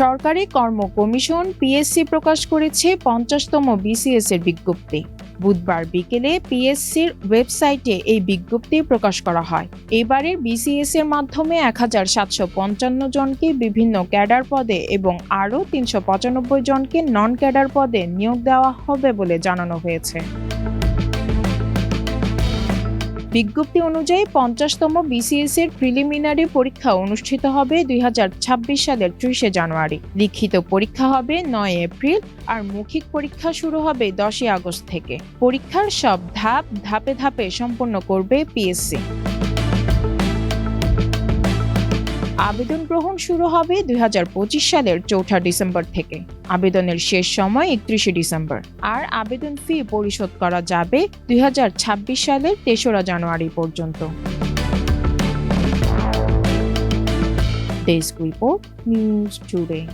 সরকারি কর্ম commission PSC প্রকাশ করেছে পঞ্চাশতম বিসিএস এর বিজ্ঞপ্তি। বুধবার বিকেলে পিএসসির ওয়েবসাইটে এই বিজ্ঞপ্তি প্রকাশ করা হয়। এবারের বিসিএস এর মাধ্যমে এক হাজার সাতশো পঞ্চান্ন জনকে বিভিন্ন ক্যাডার পদে এবং আরও তিনশো পঁচানব্বই জনকে নন ক্যাডার পদে নিয়োগ দেওয়া হবে বলে জানানো হয়েছে। বিজ্ঞপ্তি অনুযায়ী পঞ্চাশতম বিসিএস এর প্রিলিমিনারি পরীক্ষা অনুষ্ঠিত হবে দুই হাজার ছাব্বিশ সালের ত্রিশে জানুয়ারি। লিখিত পরীক্ষা হবে নয় এপ্রিল আর মৌখিক পরীক্ষা শুরু হবে দশই আগস্ট থেকে। পরীক্ষার সব ধাপ ধাপে ধাপে সম্পন্ন করবে পিএসসি। আবেদন গ্রহণ শুরু হবে দুই হাজার পঁচিশ সালের চৌঠা ডিসেম্বর থেকে। আবেদনের শেষ সময় একত্রিশে ডিসেম্বর। আর আবেদন ফি পরিশোধ করা যাবে দুই হাজার ছাব্বিশ সালের তেসরা জানুয়ারি পর্যন্ত। Desk report, news today.